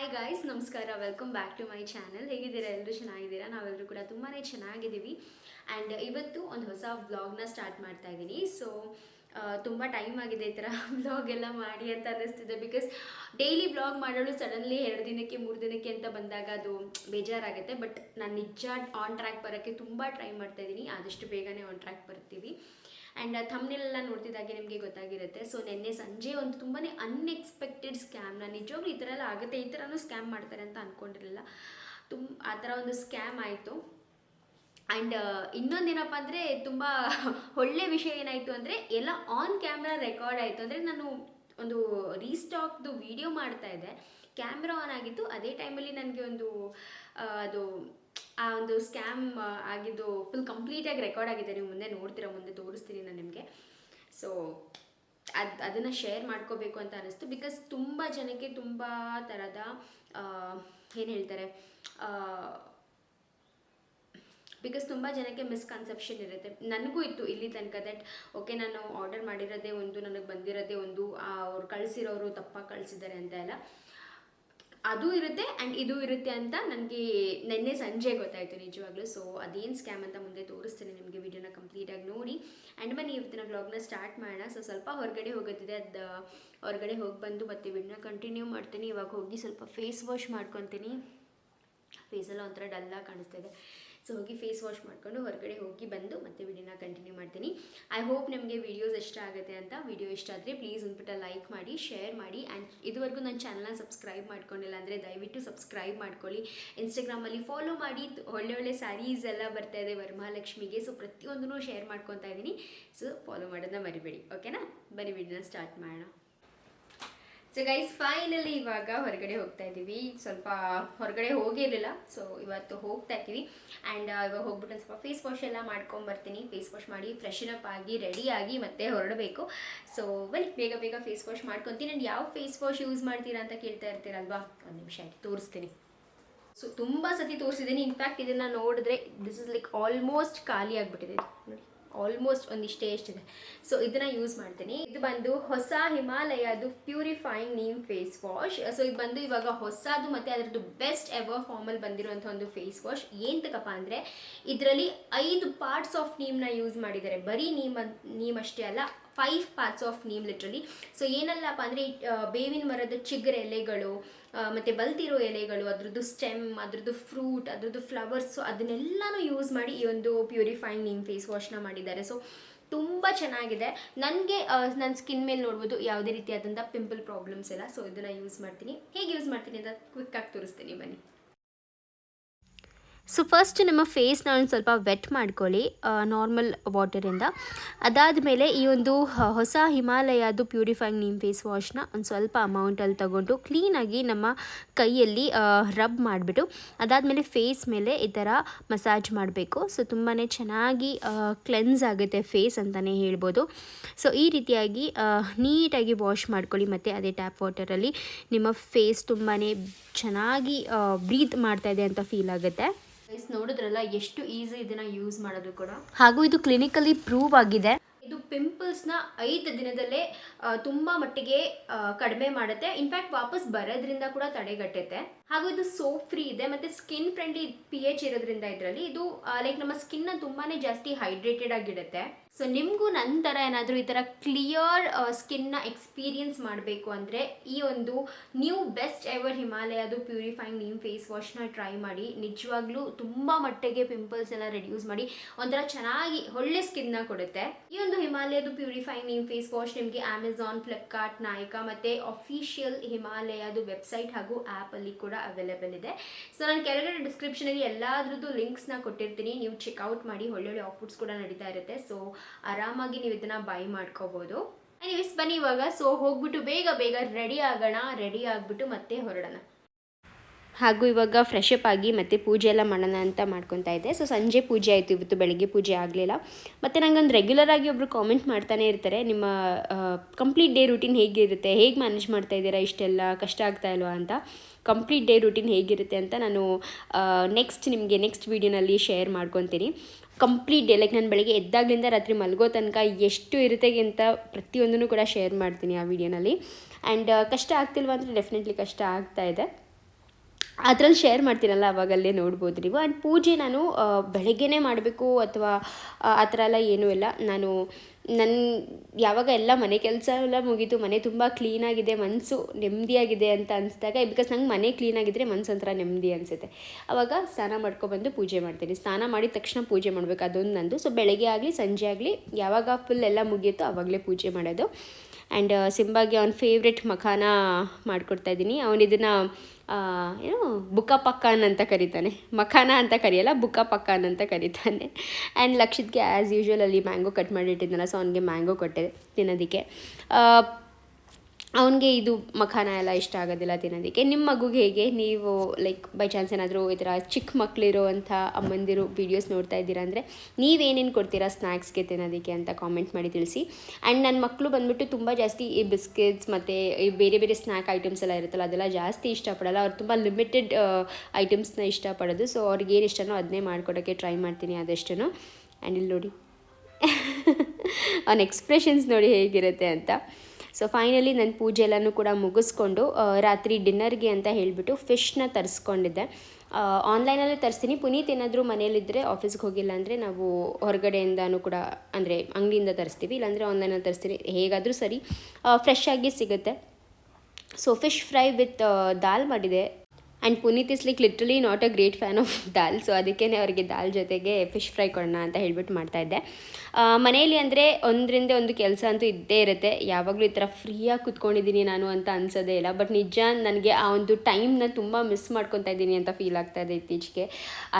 Hi guys ನಮಸ್ಕಾರ. Welcome back to my channel ಹೇಗಿದ್ದೀರಾ? ಎಲ್ಲರೂ ಚೆನ್ನಾಗಿದ್ದೀರಾ? ನಾವೆಲ್ಲರೂ ಕೂಡ ತುಂಬಾ ಚೆನ್ನಾಗಿದ್ದೀವಿ. ಆ್ಯಂಡ್ ಇವತ್ತು ಒಂದು ಹೊಸ ವ್ಲಾಗ್ನ ಸ್ಟಾರ್ಟ್ ಮಾಡ್ತಾ ಇದ್ದೀನಿ. ಸೊ ತುಂಬ ಟೈಮ್ ಆಗಿದೆ ಈ ಥರ ವ್ಲಾಗ್ ಎಲ್ಲ ಮಾಡಿ ಅಂತ ಅನ್ನಿಸ್ತಿದೆ. ಬಿಕಾಸ್ ಡೈಲಿ ವ್ಲಾಗ್ ಮಾಡಲು ಸಡನ್ಲಿ ಎರಡು ದಿನಕ್ಕೆ, ಮೂರು ದಿನಕ್ಕೆ ಅಂತ ಬಂದಾಗ ಅದು ಬೇಜಾರಾಗುತ್ತೆ. ಬಟ್ ನಾನು ನಿಜ ಆನ್ ಟ್ರ್ಯಾಕ್ ಬರೋಕ್ಕೆ ತುಂಬ ಟ್ರೈ ಮಾಡ್ತಾ ಇದ್ದೀನಿ. ಆದಷ್ಟು ಬೇಗನೆ ಆನ್ ಟ್ರ್ಯಾಕ್ ಬರ್ತೀವಿ. ಆ್ಯಂಡ್ ಥಮ್ನೆಲ್ಲ ನೋಡ್ತಿದ್ದಾಗೆ ನಿಮಗೆ ಗೊತ್ತಾಗಿರುತ್ತೆ. ಸೊ ನಿನ್ನೆ ಸಂಜೆ ಒಂದು ತುಂಬಾ ಅನ್ಎಕ್ಸ್ಪೆಕ್ಟೆಡ್ ಸ್ಕ್ಯಾಮ್ ನಾನು ನಿಜವಾಗ್ಲೂ ಈ ಥರ ಎಲ್ಲ ಆಗುತ್ತೆ, ಈ ಥರನೂ ಸ್ಕ್ಯಾಮ್ ಮಾಡ್ತಾರೆ ಅಂತ ಅಂದ್ಕೊಂಡಿರಲಿಲ್ಲ ತುಂಬ ಆ ಥರ ಒಂದು ಸ್ಕ್ಯಾಮ್ ಆಯಿತು. ಆ್ಯಂಡ್ ಇನ್ನೊಂದೇನಪ್ಪ ಅಂದರೆ ತುಂಬ ಒಳ್ಳೆ ವಿಷಯ ಏನಾಯಿತು ಅಂದರೆ ಎಲ್ಲ ಆನ್ ಕ್ಯಾಮ್ರಾ ರೆಕಾರ್ಡ್ ಆಯಿತು. ಅಂದರೆ ನಾನು ಒಂದು ರೀಸ್ಟಾಕ್ದು ವಿಡಿಯೋ ಮಾಡ್ತಾ ಇದ್ದೆ. ಕ್ಯಾಮ್ರಾ ಆನ್ ಆಗಿತ್ತು. ಅದೇ ಟೈಮಲ್ಲಿ ನನಗೆ ಒಂದು ಅದು ಆ ಒಂದು ಸ್ಕ್ಯಾಮ್ ಆಗಿದ್ದು ಫುಲ್ ಕಂಪ್ಲೀಟಾಗಿ ರೆಕಾರ್ಡ್ ಆಗಿದೆ. ನೀವು ಮುಂದೆ ನೋಡ್ತೀರಾ, ಮುಂದೆ ತೋರಿಸ್ತೀನಿ ನಾನು ನಿಮಗೆ. ಸೊ ಅದು, ಅದನ್ನು ಶೇರ್ ಮಾಡ್ಕೋಬೇಕು ಅಂತ ಅನ್ನಿಸ್ತು. ಬಿಕಾಸ್ ತುಂಬ ಜನಕ್ಕೆ ತುಂಬ ಥರದ ಏನು ಹೇಳ್ತಾರೆ ಬಿಕಾಸ್ ತುಂಬ ಜನಕ್ಕೆ ಮಿಸ್ಕನ್ಸೆಪ್ಷನ್ ಇರುತ್ತೆ. ನನಗೂ ಇತ್ತು ಇಲ್ಲಿ ತನಕ ದಟ್ ಓಕೆ ನಾನು ಆರ್ಡರ್ ಮಾಡಿರೋದೇ ಒಂದು, ನನಗೆ ಬಂದಿರೋದೇ ಒಂದು ಅವ್ರು ಕಳಿಸಿರೋರು ತಪ್ಪಾಗಿ ಕಳಿಸಿದ್ದಾರೆ ಅಂತ ಎಲ್ಲ. ಅದು ಇರುತ್ತೆ ಆ್ಯಂಡ್ ಇದು ಇರುತ್ತೆ ಅಂತ ನನಗೆ ನಿನ್ನೆ ಸಂಜೆ ಗೊತ್ತಾಯಿತು ನಿಜವಾಗ್ಲೂ. ಸೊ ಅದೇನು ಸ್ಕ್ಯಾಮ್ ಅಂತ ಮುಂದೆ ತೋರಿಸ್ತೀನಿ ನಿಮಗೆ ವಿಡಿಯೋನ ಕಂಪ್ಲೀಟಾಗಿ ನೋಡಿ. ಆ್ಯಂಡ್ ಬನ್ನಿ ಇವತ್ತಿನ ವ್ಲಾಗ್ನ ಸ್ಟಾರ್ಟ್ ಮಾಡೋಣ. ಸೊ ಸ್ವಲ್ಪ ಹೊರಗಡೆ ಹೋಗೋದಿದೆ ಅದು ಹೊರಗಡೆ ಹೋಗಿ ಬಂದು ಮತ್ತೆ ವಿಡಿಯೋನ ಕಂಟಿನ್ಯೂ ಮಾಡ್ತೀನಿ. ಇವಾಗ ಹೋಗಿ ಸ್ವಲ್ಪ ಫೇಸ್ ವಾಶ್ ಮಾಡ್ಕೊತೀನಿ. ಫೇಸೆಲ್ಲ ಒಂಥರ ಡಲ್ಲಾಗಿ ಕಾಣಿಸ್ತಾ ಇದೆ ಸೊ ಹೋಗಿ ಫೇಸ್ ವಾಶ್ ಮಾಡಿಕೊಂಡು ಹೊರಗಡೆ ಹೋಗಿ ಬಂದು ಮತ್ತೆ ವಿಡಿಯೋನ ಕಂಟಿನ್ಯೂ ಮಾಡ್ತೀನಿ. ಐ ಹೋಪ್ ನಿಮಗೆ ವಿಡಿಯೋಸ್ ಇಷ್ಟ ಆಗುತ್ತೆ ಅಂತ ವಿಡಿಯೋ ಇಷ್ಟ ಆದರೆ ಪ್ಲೀಸ್ ಒಂದ್ಬಿಟ್ಟು ಲೈಕ್ ಮಾಡಿ ಶೇರ್ ಮಾಡಿ ಆ್ಯಂಡ್ ಇದುವರೆಗೂ ನನ್ನ ಚಾನಲ್ನ ಸಬ್ಸ್ಕ್ರೈಬ್ ಮಾಡ್ಕೊಂಡಿಲ್ಲ ಅಂದರೆ ದಯವಿಟ್ಟು ಸಬ್ಸ್ಕ್ರೈಬ್ ಮಾಡ್ಕೊಳ್ಳಿ. ಇನ್ಸ್ಟಾಗ್ರಾಮಲ್ಲಿ ಫಾಲೋ ಮಾಡಿ. ಒಳ್ಳೆ ಒಳ್ಳೆ ಸ್ಯಾರೀಸ್ ಎಲ್ಲ ಬರ್ತಾ ಇದೆ ವರಮಹಾಲಕ್ಷ್ಮಿಗೆ. ಸೊ ಪ್ರತಿಯೊಂದೂ ಶೇರ್ ಮಾಡ್ಕೊತಾ ಇದ್ದೀನಿ. ಸೊ ಫಾಲೋ ಮಾಡೋದನ್ನ ಮರಿಬೇಡಿ. ಓಕೆನಾ ಬನ್ನಿ ವಿಡಿಯೋನ ಸ್ಟಾರ್ಟ್ ಮಾಡೋಣ. ಸೊ ಗೈಸ್ ಫೈನಲಿ ಇವಾಗ ಹೊರಗಡೆ ಹೋಗ್ತಾ ಇದ್ದೀವಿ. ಸ್ವಲ್ಪ ಹೊರಗಡೆ ಹೋಗಿರಲಿಲ್ಲ. ಸೊ ಇವತ್ತು ಹೋಗ್ತಾ ಇದ್ದೀವಿ. ಆ್ಯಂಡ್ ಇವಾಗ ಹೋಗ್ಬಿಟ್ಟು ಸ್ವಲ್ಪ ಫೇಸ್ ವಾಶ್ ಎಲ್ಲ ಮಾಡ್ಕೊಂಬರ್ತೀನಿ ಫೇಸ್ ವಾಶ್ ಮಾಡಿ ಫ್ರೆಶನ್ ಅಪ್ ಆಗಿ ರೆಡಿ ಆಗಿ ಮತ್ತೆ ಹೊರಡಬೇಕು. ಸೊ ಬನ್ನಿ, ಬೇಗ ಬೇಗ ಫೇಸ್ ವಾಶ್ ಮಾಡ್ಕೊತೀನಿ. ಆ್ಯಂಡ್ ಯಾವ ಫೇಸ್ ವಾಶ್ ಯೂಸ್ ಮಾಡ್ತೀರಾ ಅಂತ ಕೇಳ್ತಾ ಇರ್ತೀರಲ್ವಾ? ಒಂದು ನಿಮಿಷ ಆಯ್ತು, ತೋರಿಸ್ತೀನಿ. ಸೊ ತುಂಬ ಸತಿ ತೋರಿಸಿದ್ದೀನಿ. ಇನ್ಫ್ಯಾಕ್ಟ್ ಇದನ್ನು ನೋಡಿದ್ರೆ ದಿಸ್ ಇಸ್ ಲೈಕ್ ಆಲ್ಮೋಸ್ಟ್ ಖಾಲಿ ಆಗಿಬಿಟ್ಟಿದೆ. ನೋಡಿ. ಆಲ್ಮೋಸ್ಟ್ ಒಂದಿಷ್ಟೇ ಎಷ್ಟಿದೆ. ಸೊ ಇದನ್ನ ಯೂಸ್ ಮಾಡ್ತೀನಿ. ಇದು ಬಂದು ಹೊಸ ಹಿಮಾಲಯದು purifying neem face wash so ಇದು ಬಂದು ಇವಾಗ ಹೊಸದು ಮತ್ತೆ ಅದರದ್ದು ಬೆಸ್ಟ್ ಎವರ್ ಫಾರ್ಮಲ್ಲಿ ಬಂದಿರುವಂಥ ಒಂದು ಫೇಸ್ ವಾಶ್ ಏಂತಕಪ್ಪ ಅಂದರೆ, ಇದರಲ್ಲಿ ಐದು ಪಾರ್ಟ್ಸ್ ಆಫ್ ನೀಮ್ನ ಯೂಸ್ ಮಾಡಿದ್ದಾರೆ. ಬರೀ ನೀಮ್ ನೀಮ್ ಅಷ್ಟೇ ಅಲ್ಲ five parts of neem literally so ಏನಲ್ಲಪ್ಪ ಅಂದರೆ ಬೇವಿನ ಮರದ ಚಿಗುರ ಎಲೆಗಳು ಮತ್ತು ಬಲ್ತಿರೋ ಎಲೆಗಳು, ಅದರದ್ದು ಸ್ಟೆಮ್ ಅದ್ರದ್ದು ಫ್ರೂಟ್ ಅದ್ರದ್ದು ಫ್ಲವರ್ಸ್ ಅದನ್ನೆಲ್ಲನೂ ಯೂಸ್ ಮಾಡಿ ಈ ಒಂದು ಪ್ಯೂರಿಫೈಯಿಂಗ್ ನೀಮ್ ಫೇಸ್ ವಾಶ್ನ ಮಾಡಿದ್ದಾರೆ. ಸೊ ತುಂಬ ಚೆನ್ನಾಗಿದೆ. ನನಗೆ ನನ್ನ ಸ್ಕಿನ್ ಮೇಲೆ ನೋಡ್ಬೋದು ಯಾವುದೇ ರೀತಿಯಾದಂಥ ಪಿಂಪಲ್ ಪ್ರಾಬ್ಲಮ್ಸ್ ಇಲ್ಲ ಸೊ ಇದನ್ನು ಯೂಸ್ ಮಾಡ್ತೀನಿ. ಹೇಗೆ ಯೂಸ್ ಮಾಡ್ತೀನಿ ಅಂತ ಕ್ವಿಕ್ಕಾಗಿ ತೋರಿಸ್ತೀನಿ, ಬನ್ನಿ. ಸೊ ಫಸ್ಟ್ ನಿಮ್ಮ ಫೇಸ್ನ ಒಂದು ಸ್ವಲ್ಪ ವೆಟ್ ಮಾಡ್ಕೊಳ್ಳಿ ನಾರ್ಮಲ್ ವಾಟರಿಂದ ಅದಾದಮೇಲೆ ಈ ಒಂದು ಹೊಸ ಹಿಮಾಲಯದು ಪ್ಯೂರಿಫೈಯಿಂಗ್ ನಿಮ್ಮ ಫೇಸ್ ವಾಶ್ನ ಒಂದು ಸ್ವಲ್ಪ ಅಮೌಂಟಲ್ಲಿ ತಗೊಂಡು ಕ್ಲೀನಾಗಿ ನಮ್ಮ ಕೈಯಲ್ಲಿ ರಬ್ ಮಾಡಿಬಿಟ್ಟು ಅದಾದಮೇಲೆ ಫೇಸ್ ಮೇಲೆ ಈ ಥರ ಮಸಾಜ್ ಮಾಡಬೇಕು. ಸೊ ತುಂಬಾ ಚೆನ್ನಾಗಿ ಕ್ಲೆನ್ಸ್ ಆಗುತ್ತೆ ಫೇಸ್ ಅಂತಲೇ ಹೇಳ್ಬೋದು. ಸೊ ಈ ರೀತಿಯಾಗಿ ನೀಟಾಗಿ ವಾಶ್ ಮಾಡ್ಕೊಳ್ಳಿ ಮತ್ತು ಅದೇ ಟ್ಯಾಪ್ ವಾಟರಲ್ಲಿ ನಿಮ್ಮ ಫೇಸ್ ತುಂಬಾ ಚೆನ್ನಾಗಿ ಬ್ರೀತ್ ಮಾಡ್ತಾಯಿದೆ ಅಂತ ಫೀಲ್ ಆಗುತ್ತೆ. ಗೈಸ್ ನೋಡಿದ್ರಲ್ಲ ಎಷ್ಟು ಈಸಿ ಇದನ್ನ ಯೂಸ್ ಮಾಡೋದು ಕೂಡ. ಹಾಗೂ ಇದು ಕ್ಲಿನಿಕಲಿ ಪ್ರೂವ್ ಆಗಿದೆ. ಇದು ಪಿಂಪಲ್ಸ್ನ ಐದು ದಿನದಲ್ಲೇ ತುಂಬಾ ಮಟ್ಟಿಗೆ ಕಡಿಮೆ ಮಾಡುತ್ತೆ. ಇನ್ಫ್ಯಾಕ್ಟ್ ವಾಪಸ್ ಬರೋದ್ರಿಂದ ಕೂಡ ತಡೆಗಟ್ಟುತ್ತೆ. ಹಾಗೂ ಇದು ಸೋಪ್ ಫ್ರೀ ಇದೆ, ಮತ್ತೆ ಸ್ಕಿನ್ ಫ್ರೆಂಡ್ಲಿ ಪಿ ಎಚ್ ಇರೋದ್ರಿಂದ ಇದರಲ್ಲಿ ಇದು ಲೈಕ್ ನಮ್ಮ ಸ್ಕಿನ್ ತುಂಬಾನೇ ಜಾಸ್ತಿ ಹೈಡ್ರೇಟೆಡ್ ಆಗಿಡುತ್ತೆ. ಸೊ ನಿಮಗೂ ನಂತರ ಏನಾದರೂ ಈ ಥರ ಕ್ಲಿಯರ್ ಸ್ಕಿನ್ನ ಎಕ್ಸ್ಪೀರಿಯನ್ಸ್ ಮಾಡಬೇಕು ಅಂದರೆ ಈ ಒಂದು ನ್ಯೂ ಬೆಸ್ಟ್ ಎವರ್ ಹಿಮಾಲಯದು ಪ್ಯೂರಿಫೈಂಗ್ ನೀಮ್ ಫೇಸ್ ವಾಶ್ನ ಟ್ರೈ ಮಾಡಿ, ನಿಜವಾಗ್ಲೂ ತುಂಬ ಮಟ್ಟಿಗೆ ಪಿಂಪಲ್ಸ್ ಎಲ್ಲ ರೆಡ್ಯೂಸ್ ಮಾಡಿ, ಒಂಥರ ಚೆನ್ನಾಗಿ ಒಳ್ಳೆ ಸ್ಕಿನ್ನ ಕೊಡುತ್ತೆ. ಈ ಒಂದು ಹಿಮಾಲಯದು ಪ್ಯೂರಿಫೈಂಗ್ ನೀಮ್ ಫೇಸ್ ವಾಶ್ ನಿಮಗೆ ಅಮೆಝಾನ್ ಫ್ಲಿಪ್ಕಾರ್ಟ್ ನಾಯಕ ಮತ್ತು ಅಫಿಷಿಯಲ್ ಹಿಮಾಲಯದು ವೆಬ್ಸೈಟ್ ಹಾಗೂ ಆ್ಯಪಲ್ಲಿ ಕೂಡ ಅವೈಲೇಬಲ್ ಇದೆ. ಸೊ ನಾನು ಕೆಳಗಡೆ ಡಿಸ್ಕ್ರಿಪ್ಷನಲ್ಲಿ ಎಲ್ಲಾದ್ರದ್ದು ಲಿಂಕ್ಸ್ನ ಕೊಟ್ಟಿರ್ತೀನಿ. ನೀವು ಚೆಕ್ಔಟ್ ಮಾಡಿ, ಒಳ್ಳೊಳ್ಳೆ ಆಫರ್ಸ್ ಕೂಡ ನಡೀತಾ ಇರುತ್ತೆ. ಸೊ ಆರಾಮಾಗಿ ನೀವು ಇದನ್ನು ಬೈ ಮಾಡ್ಕೋಬೋದು. ಎನಿವೇಸ್ ಬನ್ನಿ ಇವಾಗ. ಸೊ ಹೋಗ್ಬಿಟ್ಟು ಬೇಗ ಬೇಗ ರೆಡಿ ಆಗೋಣ. ರೆಡಿ ಆಗಿಬಿಟ್ಟು ಮತ್ತೆ ಹೊರಡೋಣ. ಹಾಗೂ ಇವಾಗ ಫ್ರೆಶ್ ಅಪ್ ಆಗಿ ಮತ್ತೆ ಪೂಜೆ ಎಲ್ಲ ಮಾಡೋಣ ಅಂತ ಮಾಡ್ಕೊತಾ ಇದ್ದೆ. ಸೊ ಸಂಜೆ ಪೂಜೆ ಆಯಿತು, ಇವತ್ತು ಬೆಳಗ್ಗೆ ಪೂಜೆ ಆಗಲಿಲ್ಲ. ಮತ್ತು ನಂಗೊಂದು ರೆಗ್ಯುಲರ್ ಆಗಿ ಒಬ್ಬರು ಕಾಮೆಂಟ್ ಮಾಡ್ತಾನೆ ಇರ್ತಾರೆ. ನಿಮ್ಮ ಕಂಪ್ಲೀಟ್ ಡೇ ರೂಟೀನ್ ಹೇಗಿರುತ್ತೆ? ಹೇಗೆ ಮ್ಯಾನೇಜ್ ಮಾಡ್ತಾ ಇದ್ದೀರಾ? ಇಷ್ಟೆಲ್ಲ ಕಷ್ಟ ಆಗ್ತಾ ಇಲ್ವಾ ಅಂತ. ಕಂಪ್ಲೀಟ್ ಡೇ ರೂಟೀನ್ ಹೇಗಿರುತ್ತೆ ಅಂತ ನಾನು ನೆಕ್ಸ್ಟ್ ನಿಮಗೆ ನೆಕ್ಸ್ಟ್ ವೀಡಿಯೋನಲ್ಲಿ ಶೇರ್ ಮಾಡ್ಕೊತೀನಿ. ಕಂಪ್ಲೀಟ್ ಡೇ ಲೈಕ್ ನಾನು ಬೆಳಗ್ಗೆ ಎದ್ದಾಗಲಿಂದ ರಾತ್ರಿ ಮಲಗೋ ತನಕ ಎಷ್ಟು ಇರುತ್ತೆ ಅಂತ ಪ್ರತಿಯೊಂದನ್ನು ಕೂಡ ಶೇರ್ ಮಾಡ್ತೀನಿ ಆ ವಿಡಿಯೋನಲ್ಲಿ ಆ್ಯಂಡ್ ಕಷ್ಟ ಆಗ್ತಿಲ್ವಾ ಅಂದರೆ ಡೆಫಿನೆಟ್ಲಿ ಕಷ್ಟ ಆಗ್ತಾ ಇದೆ. ಅದ್ರಲ್ಲಿ ಶೇರ್ ಮಾಡ್ತೀನಲ್ಲ, ಅವಾಗಲ್ಲೇ ನೋಡ್ಬೋದು ನೀವು. ಆ್ಯಂಡ್ ಪೂಜೆ ನಾನು ಬೆಳಗ್ಗೆ ಬೆಳಗ್ಗೆನೇ ಮಾಡಬೇಕು ಅಥವಾ, ಆ ಥರ ಎಲ್ಲ ಏನೂ ಇಲ್ಲ. ನಾನು ನನ್ನ ಯಾವಾಗ ಎಲ್ಲ ಮನೆ ಕೆಲಸ ಎಲ್ಲ ಮುಗೀತು, ಮನೆ ತುಂಬ ಕ್ಲೀನಾಗಿದೆ ಮನಸ್ಸು ನೆಮ್ಮದಿಯಾಗಿದೆ ಅಂತ ಅನಿಸಿದಾಗ ಬಿಕಾಸ್ ನಂಗೆ ಮನೆ ಕ್ಲೀನಾಗಿದ್ದರೆ ಮನಸ್ಸು ಒಂಥರ ನೆಮ್ಮದಿ ಅನಿಸುತ್ತೆ. ಆವಾಗ ಸ್ನಾನ ಮಾಡ್ಕೊಬಂದು ಪೂಜೆ ಮಾಡ್ತೀನಿ. ಸ್ನಾನ ಮಾಡಿದ ತಕ್ಷಣ ಪೂಜೆ ಮಾಡಬೇಕು, ಅದೊಂದು ನಂದು. ಸೊ ಬೆಳಗ್ಗೆ ಆಗಲಿ, ಸಂಜೆ ಆಗಲಿ, ಯಾವಾಗ ಫುಲ್ ಎಲ್ಲ ಮುಗಿಯುತ್ತೋ ಆವಾಗಲೇ ಪೂಜೆ ಮಾಡೋದು. ಆ್ಯಂಡ್ ಸಿಂಬಾಗೆ ಅವ್ನ ಫೇವ್ರೆಟ್ ಮಖಾನ ಮಾಡಿಕೊಡ್ತಾ ಇದ್ದೀನಿ. ಅವನು ಇದನ್ನು ಏನು ಬುಕ್ಕ ಪಕ್ಕಾನ್ ಅಂತ ಕರೀತಾನೆ. ಮಖಾನ ಅಂತ ಕರೆಯಲ್ಲ ಬುಕ್ಕ ಪಕ್ಕಾನ್ ಅಂತ ಕರೀತಾನೆ. ಆ್ಯಂಡ್ ಲಕ್ಷಿತ್ಗೆ ಆ್ಯಸ್ ಯೂಶ್ವಲ್ ಅಲ್ಲಿ ಮ್ಯಾಂಗೋ ಕಟ್ ಮಾಡಿಟ್ಟಿದ್ನಲ್ಲ ಸೊ ಅವನಿಗೆ ಮ್ಯಾಂಗೋ ಕೊಟ್ಟೆ ತಿನ್ನೋದಕ್ಕೆ. ಅವನಿಗೆ ಇದು ಮಖಾನ ಎಲ್ಲ ಇಷ್ಟ ಆಗೋದಿಲ್ಲ ತಿನ್ನೋದಕ್ಕೆ. ನಿಮ್ಮ ಮಗುಗೆ ಹೇಗೆ? ನೀವು ಲೈಕ್ ಬೈ ಚಾನ್ಸ್ ಏನಾದರೂ ಈ ಥರ ಚಿಕ್ಕ ಮಕ್ಕಳಿರೋವಂಥ ಅಮ್ಮಂದಿರು ವೀಡಿಯೋಸ್ ನೋಡ್ತಾ ಇದ್ದೀರಾ ಅಂದರೆ, ನೀವೇನೇನು ಕೊಡ್ತೀರಾ ಸ್ನ್ಯಾಕ್ಸ್ಗೆ ತಿನ್ನೋದಕ್ಕೆ ಅಂತ ಕಾಮೆಂಟ್ ಮಾಡಿ ತಿಳಿಸಿ. ಆ್ಯಂಡ್ ನನ್ನ ಮಕ್ಕಳು ಬಂದ್ಬಿಟ್ಟು ತುಂಬ ಜಾಸ್ತಿ ಈ ಬಿಸ್ಕೆಟ್ಸ್ ಮತ್ತು ಈ ಬೇರೆ ಬೇರೆ ಸ್ನ್ಯಾಕ್ ಐಟಮ್ಸ್ ಎಲ್ಲ ಇರುತ್ತಲ್ಲ, ಅದೆಲ್ಲ ಜಾಸ್ತಿ ಇಷ್ಟಪಡಲ್ಲ. ಅವ್ರು ತುಂಬ ಲಿಮಿಟೆಡ್ ಐಟಮ್ಸ್ನ ಇಷ್ಟಪಡೋದು. ಸೊ ಅವ್ರಿಗೆ ಏನು ಇಷ್ಟನೋ ಅದನ್ನೇ ಮಾಡಿಕೊಡೋಕ್ಕೆ ಟ್ರೈ ಮಾಡ್ತೀನಿ ಅದೆಷ್ಟೂ ಆ್ಯಂಡ್ ಇಲ್ಲಿ ನೋಡಿ. ಅವನ ಎಕ್ಸ್ಪ್ರೆಷನ್ಸ್ ನೋಡಿ ಹೇಗಿರುತ್ತೆ ಅಂತ. ಸೊ ಫೈನಲಿ ನನ್ನ ಪೂಜೆ ಎಲ್ಲನೂ ಕೂಡ ಮುಗಿಸ್ಕೊಂಡು ರಾತ್ರಿ ಡಿನ್ನರ್ಗೆ ಅಂತ ಹೇಳಿಬಿಟ್ಟು ಫಿಶ್ನ ತರಿಸ್ಕೊಂಡಿದ್ದೆ. ಆನ್ಲೈನಲ್ಲೇ ತರಿಸ್ತೀನಿ. ಪುನೀತ್ ಏನಾದರೂ ಮನೇಲಿದ್ದರೆ ಆಫೀಸ್ಗೆ ಹೋಗಿಲ್ಲ ಅಂದರೆ ನಾವು ಹೊರಗಡೆಯಿಂದನೂ ಕೂಡ, ಅಂದರೆ ಅಂಗಡಿಯಿಂದ ತರಿಸ್ತೀವಿ. ಇಲ್ಲಾಂದರೆ ಆನ್ಲೈನಲ್ಲಿ ತರಿಸ್ತೀನಿ. ಹೇಗಾದರೂ ಸರಿ ಫ್ರೆಶ್ ಆಗಿ ಸಿಗುತ್ತೆ. So fish fry with dal ಮಾಡಿದೆ. And Puneeth is like literally not a great fan of dal so ಅದಕ್ಕೇ ಅವರಿಗೆ ದಾಲ್ ಜೊತೆಗೆ ಫಿಶ್ ಫ್ರೈ ಕೊಡೋಣ ಅಂತ ಹೇಳ್ಬಿಟ್ಟು ಮಾಡ್ತಾಯಿದ್ದೆ ಮನೆಯಲ್ಲಿ ಅಂದರೆ ಒಂದರಿಂದ ಒಂದು ಕೆಲಸ ಅಂತೂ ಇದ್ದೇ ಇರುತ್ತೆ. ಯಾವಾಗಲೂ ಈ ಥರ ಫ್ರೀಯಾಗಿ ಕುತ್ಕೊಂಡಿದ್ದೀನಿ ನಾನು ಅಂತ ಅನ್ಸೋದೇ ಇಲ್ಲ. ಬಟ್ ನಿಜ ನನಗೆ ಆ ಒಂದು ಟೈಮ್ನ ತುಂಬ ಮಿಸ್ ಮಾಡ್ಕೊತಾ ಇದ್ದೀನಿ ಅಂತ ಫೀಲ್ ಆಗ್ತಾ ಇದೆ ಇತ್ತೀಚೆಗೆ.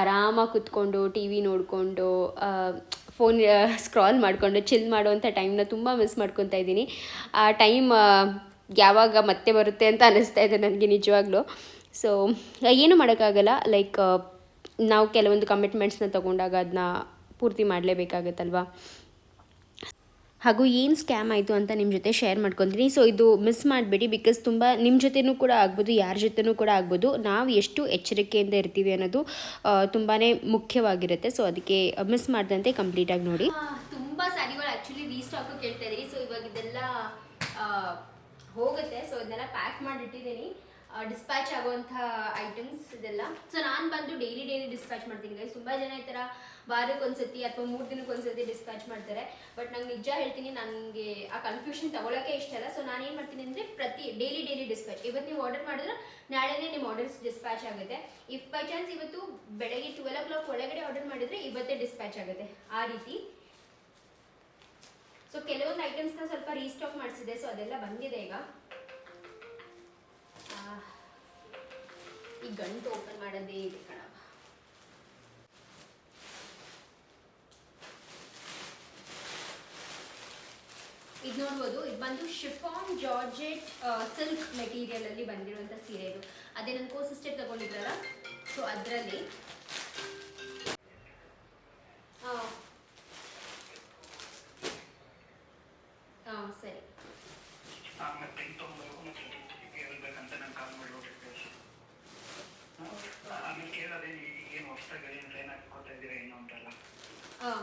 ಆರಾಮಾಗಿ ಕುತ್ಕೊಂಡು ಟಿ ವಿ ನೋಡಿಕೊಂಡು ಫೋನ್ ಸ್ಕ್ರಾಲ್ ಮಾಡಿಕೊಂಡು ಚಿಲ್ ಮಾಡುವಂಥ ಟೈಮ್ನ ತುಂಬ ಮಿಸ್ ಮಾಡ್ಕೊತಾ ಇದ್ದೀನಿ. ಆ ಟೈಮ್ ಯಾವಾಗ ಮತ್ತೆ ಬರುತ್ತೆ ಅಂತ ಅನ್ನಿಸ್ತಾ ಇದೆ ನನಗೆ ನಿಜವಾಗ್ಲೂ. ಸೊ ಏನು ಮಾಡೋಕ್ಕಾಗಲ್ಲ ಲೈಕ್ ನಾವು ಕೆಲವೊಂದು ಕಮಿಟ್ಮೆಂಟ್ಸ್ನ ತೊಗೊಂಡಾಗ ಅದನ್ನ ಪೂರ್ತಿ ಮಾಡಲೇಬೇಕಾಗತ್ತಲ್ವಾ? ಹಾಗೂ ಏನು ಸ್ಕ್ಯಾಮ್ ಆಯಿತು ಅಂತ ನಿಮ್ಮ ಜೊತೆ ಶೇರ್ ಮಾಡ್ಕೊತೀನಿ. ಸೊ ಇದು ಮಿಸ್ ಮಾಡಬೇಡಿ ಬಿಕಾಸ್ ತುಂಬ ನಿಮ್ಮ ಜೊತೆನೂ ಕೂಡ ಆಗ್ಬೋದು, ಯಾರ ಜೊತೆನೂ ಕೂಡ ಆಗ್ಬೋದು. ನಾವು ಎಷ್ಟು ಎಚ್ಚರಿಕೆಯಿಂದ ಇರ್ತೀವಿ ಅನ್ನೋದು ತುಂಬಾ ಮುಖ್ಯವಾಗಿರುತ್ತೆ. ಸೊ ಅದಕ್ಕೆ ಮಿಸ್ ಮಾಡ್ದಂತೆ ಕಂಪ್ಲೀಟಾಗಿ ನೋಡಿ. ತುಂಬ ಸಾರಿಗಳು ಆ್ಯಕ್ಚುಲಿ ರೀಸ್ಟಾಕು ಕೇಳ್ತಾ ಇದ್ದೀರಿ ಸೊ ಇವಾಗ ಇದೆಲ್ಲ ಹೋಗುತ್ತೆ. ಸೊ ಇದನ್ನೆಲ್ಲ ಪ್ಯಾಕ್ ಮಾಡಿಟ್ಟಿದ್ದೀನಿ ಡಿಸ್ಪ್ಯಾಚ್ ಆಗುವಂತಹ ಐಟಮ್ಸ್ ಇದೆಲ್ಲ. ಸೊ ನಾನು ಬಂದು ಡೈಲಿ ಡೈಲಿ ಡಿಸ್ಪ್ಯಾಚ್ ಮಾಡ್ತೀನಿ ಗೈಸ್ ತುಂಬ ಜನ ಈ ಥರ ವಾರಕ್ಕೆ ಒಂದ್ಸತಿ ಅಥವಾ ಮೂರು ದಿನಕ್ಕೆ ಒಂದ್ಸತಿ ಡಿಸ್ಪ್ಯಾಚ್ ಮಾಡ್ತಾರೆ. ಬಟ್ ನಂಗೆ ನಿಜ ಹೇಳ್ತೀನಿ ನನಗೆ ಆ ಕನ್ಫ್ಯೂಷನ್ ತಗೊಳಕ್ಕೆ ಇಷ್ಟ ಇಲ್ಲ. ಸೊ ನಾನು ಏನು ಮಾಡ್ತೀನಿ ಅಂದರೆ ಪ್ರತಿ ಡೈಲಿ ಡೈಲಿ ಡಿಸ್ಪ್ಯಾಚ್ ಇವತ್ತು ನೀವು ಆರ್ಡರ್ ಮಾಡಿದ್ರೆ ನಾಳೆನೇ ನಿಮ್ಮ ಆರ್ಡರ್ಸ್ ಡಿಸ್ಪ್ಯಾಚ್ ಆಗುತ್ತೆ. ಇಫ್ ಬೈ ಚಾನ್ಸ್ ಇವತ್ತು ಬೆಳಗ್ಗೆ ಟ್ವೆಲ್ ಓ ಕ್ಲಾಕ್ ಒಳಗಡೆ ಆರ್ಡರ್ ಮಾಡಿದರೆ ಇವತ್ತೇ ಡಿಸ್ಪ್ಯಾಚ್ ಆಗುತ್ತೆ. ಆ ರೀತಿ. ಸೊ ಕೆಲವೊಂದು ಐಟಮ್ಸ್ನ ಸ್ವಲ್ಪ ರೀಸ್ಟಾಕ್ ಮಾಡಿಸಿದೆ. ಸೊ ಅದೆಲ್ಲ ಬಂದಿದೆ ಈಗ. ಈ ಗಂಟು ಓಪನ್ ಮಾಡೋದೇ ಇದೆ ಕಣ ಇದು ನೋಡ್ಬೋದು, ಇದು ಬಂದು ಶಿಫಾನ್ ಜಾರ್ಜೆಟ್ ಸಿಲ್ಕ್ ಮೆಟೀರಿಯಲ್ ಅಲ್ಲಿ ಬಂದಿರುವಂತ ಸೀರೆ ಇದು. ಅದೇ ನನ್ನ ಕೋ ಸಿಸ್ಟರ್ ತಗೊಂಡಿದ್ರಲ್ಲ? ಸೊ ಅದರಲ್ಲಿ. ಸರಿ. ಪುಸ್ತಕಗಳೇನು ಸೈನ್ ಹಾಕಿ ಕೊಡ್ತಾ ಇದ್ದೀರಾ ಏನು ಅಂತಲ್ಲ ಹಾಂ.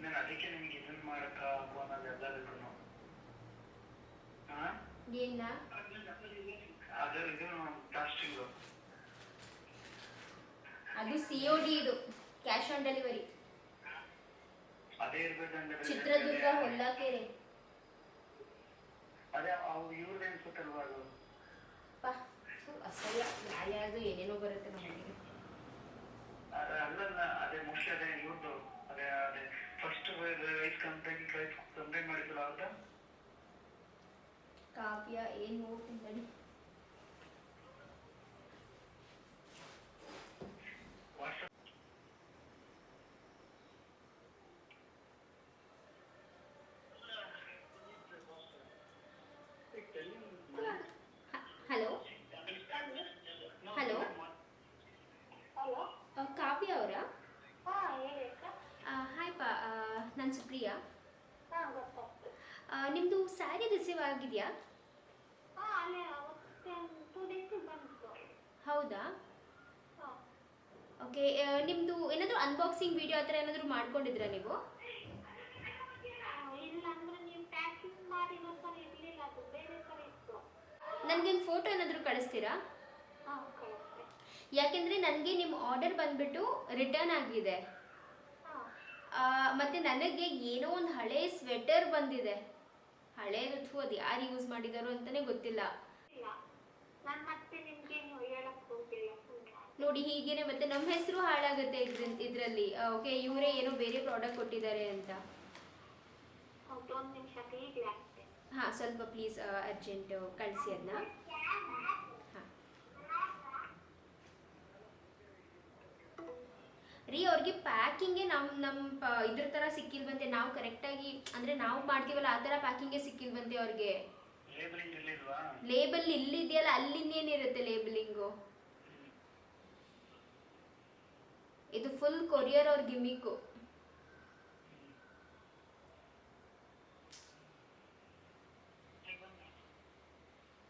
ನಾನು ಅದಕ್ಕೆ ನಿಮ್ಗೆ ಇದನ್ನ ಮಾಡಕ್ಕ ಎಲ್ಲದಕ್ಕೂ ಅದರ ಇದು ಅದು ಸಿಒಡಿ ಇದು ಕ್ಯಾಶ್ ಆನ್ ಡೆಲಿವರಿ ಅದೇ ಇರ್ಬೇಕಂದ್ರೆ ಚಿತ್ರದುರ್ಗ ಹೊಲ್ಲಾಕೆರೆ ಅದೇ ಅವ್ರು ಇವ್ರದ್ದು ಅನ್ಸುತ್ತಲ್ವಾ ಅದು? ಪಾ ಅಸಹ್ಯ. ಯಾರ್ಯಾರ್ದು ಏನೇನೋ ಬರುತ್ತೆ. ಏನು ನೋಡ್ತೀನಿ ತಡಿ. ಹಲೋ? ಹಲೋ? ಕಾವ್ಯ ಅವರಾ? ಹಾಯ್ ಪಾ ನಾನು ಸುಪ್ರಿಯಾ. ನಿಮ್ಮದು ಸ್ಯಾರಿ ರಿಸೀವ್ ಆಗಿದೆಯಾ ಹಾ ಅಲ್ಲೇ ಅವತ್ತೆ ಟೂ ಡೇಸ್ ಬಂತು ಹೌದಾ? ಓಕೆ ನಿಮ್ಮದು ಏನಾದರೂ ಅನ್ಬಾಕ್ಸಿಂಗ್ ವಿಡಿಯೋ ಆ ಥರ ಏನಾದರೂ ಮಾಡ್ಕೊಂಡಿದ್ರಾ ನೀವು? ನನಗೆ ಒಂದು ಫೋಟೋ ಏನಾದರೂ ಕಳಿಸ್ತೀರಾ? ಯಾಕೆಂದರೆ ನನಗೆ ನಿಮ್ಮ ಆರ್ಡರ್ ಬಂದ್ಬಿಟ್ಟು ರಿಟರ್ನ್ ಆಗಿದೆ. ಮತ್ತು ನನಗೆ ಏನೋ ಒಂದು ಹಳೆ ಸ್ವೆಟರ್ ಬಂದಿದೆ. ಹಳೆ ಅದು ಯಾರು ಯೂಸ್ ಮಾಡಿದಾರೋ ಅಂತಲೇ ಗೊತ್ತಿಲ್ಲ ಇಲ್ಲ ನಾನು ಮತ್ತೆ ನಿಮ್ಗೇನು ಹೇಳಕ್ ಹೋಗಿಲ್ಲ ಸುಮ್ಮನೆ ನೋಡಿ ಹೀಗೇನೆ ಮತ್ತೆ ನಮ್ಮ ಹೆಸರು ಹಾಳಾಗುತ್ತೆ ಇದ್ರ ಇದರಲ್ಲಿ. ಓಕೆ ಇವರೇ ಏನೋ ಬೇರೆ ಪ್ರಾಡಕ್ಟ್ ಕೊಟ್ಟಿದ್ದಾರೆ ಅಂತ. ಹಾ ಒಂದು ನಿಮಿಷ ಈಗಲೇ ಆಗ್ತೇನೆ ಹಾಂ ಸ್ವಲ್ಪ ಪ್ಲೀಸ್ ಅರ್ಜೆಂಟ್ ಕಳಿಸಿ ಅದನ್ನ ಹಾಂ. ರೀ ಅವ್ರಿಗೆ ಪ್ಯಾಕಿಂಗೇ ನಮ್ಮ ನಮ್ಮ ಇದ್ರ ಥರ ಸಿಕ್ಕಿಲ್ವಂತೆ. ನಾವು ಕರೆಕ್ಟಾಗಿ ಅಂದರೆ ನಾವು ಮಾಡ್ತೀವಲ್ಲ ಆ ಥರ ಪ್ಯಾಕಿಂಗೇ ಸಿಕ್ಕಿಲ್ವಂತೆ ಅವ್ರಿಗೆ? ಲೇಬಲ್ ಇಲ್ಲಿದೆಯಲ್ಲ ಅಲ್ಲಿಂದೇನಿರುತ್ತೆ ಲೇಬಲಿಂಗು ಇದು ಫುಲ್ ಕೊರಿಯರ್ ಅವ್ರ ಗಿಮಿಕ್ಕು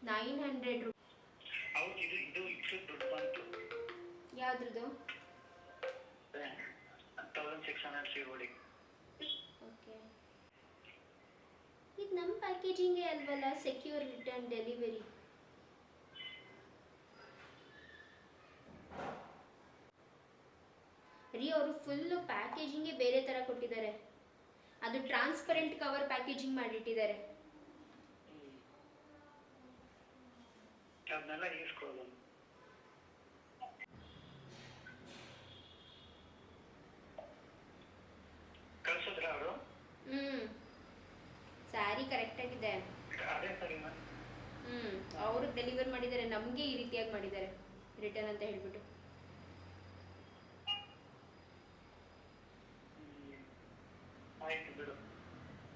ನೈನ್ ಹಂಡ್ರೆಡ್ ಯಾವ್ದ್ರದ್ದು? ಇದು ನಮ್ಮ ಪ್ಯಾಕೇಜಿಂಗೇ ಅಲ್ವಲ್ಲ ಸೆಕ್ಯೂರ್ ರಿಟರ್ನ್ ಡೆಲಿವರಿ ರೀ ಅವರು ಫುಲ್ಲು ಪ್ಯಾಕೇಜಿಂಗೇ ಬೇರೆ ಥರ ಕೊಟ್ಟಿದ್ದಾರೆ. ಅದು ಟ್ರಾನ್ಸ್ಪರೆಂಟ್ ಕವರ್ ಪ್ಯಾಕೇಜಿಂಗ್ ಮಾಡಿಟ್ಟಿದ್ದಾರೆ. ಅವರು? ಹ್ಞೂ ಸ್ಯಾರಿ ಅವ್ರಿಗೆ ಡೆಲಿವರ್ ಮಾಡಿದ್ದಾರೆ. ನಮಗೆ ಈ ರೀತಿಯಾಗಿ ಮಾಡಿದ್ದಾರೆ. ರಿಟರ್ನ್ ಅಂತ ಹೇಳ್ಬಿಟ್ಟು ಆಯ್ತು ಬಿಡು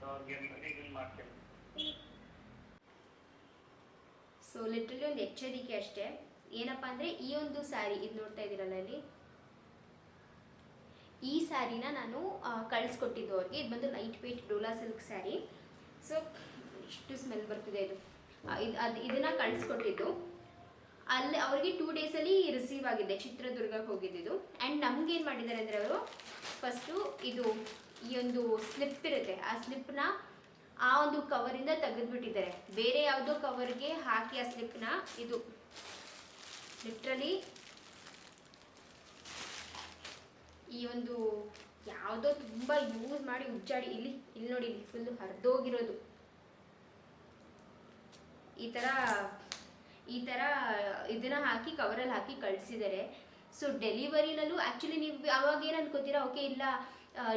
ಅವ್ರಿಗೆ ರೀಗಲ್ ಮಾಡ್ತೇನೆ ಸೊ ಲಿಟ್ರಲಿ ಒಂದು ಎಚ್ಚರಿಕೆ ಅಷ್ಟೇ. ಏನಪ್ಪ ಅಂದರೆ, ಈ ಒಂದು ಸ್ಯಾರಿ ಇದು ನೋಡ್ತಾ ಇದ್ದೀರಲ್ಲ ಇಲ್ಲಿ? ಈ ಸ್ಯಾರಿನ ನಾನು ಕಳಿಸ್ಕೊಟ್ಟಿದ್ದು ಅವ್ರಿಗೆ ಇದು ಬಂದು light weight Dola silk sari so ಇಷ್ಟು ಸ್ಮೆಲ್ ಬರ್ತಿದೆ ಇದು. ಇದು, ಅದು, ಇದನ್ನು ಕಳಿಸ್ಕೊಟ್ಟಿದ್ದು. ಅಲ್ಲಿ, ಅವ್ರಿಗೆ ಟೂ ಡೇಸಲ್ಲಿ ರಿಸೀವ್ ಆಗಿದೆ ಚಿತ್ರದುರ್ಗಕ್ಕೆ ಹೋಗಿದ್ದಿದ್ದು. ಆ್ಯಂಡ್ ನಮ್ಗೆ ಏನು ಮಾಡಿದ್ದಾರೆ ಅಂದರೆ ಅವರು ಫಸ್ಟು ಇದು, ಈ ಒಂದು ಸ್ಲಿಪ್ ಇರುತ್ತೆ. ಆ ಸ್ಲಿಪ್ನ ಆ ಒಂದು ಕವರಿಂದ ತೆಗೆದುಬಿಟ್ಟಿದ್ದಾರೆ. ಬೇರೆ ಯಾವುದೋ ಕವರ್ಗೆ ಹಾಕಿ ಆ ಸ್ಲಿಪ್ನ ಇದು. ಲಿಟ್ರಲಿ ಈ ಒಂದು ಯಾವುದೋ ತುಂಬ ಯೂಸ್ ಮಾಡಿ ಉಜ್ಜಾಡಿ ಇಲ್ಲಿ ಇಲ್ಲಿ ನೋಡಿ, ಇಲ್ಲಿ ಫುಲ್ ಹರಿದೋಗಿರೋದು. ಈ ಥರ ಈ ಥರ ಇದನ್ನ ಹಾಕಿ ಕವರಲ್ಲಿ ಹಾಕಿ ಕಳಿಸಿದ್ದಾರೆ. ಸೊ ಡೆಲಿವರಿನಲ್ಲೂ ಆ್ಯಕ್ಚುಲಿ ನೀವು ಅವಾಗ ಏನು ಅನ್ಕೋತೀರಾ? ಓಕೆ ಇಲ್ಲ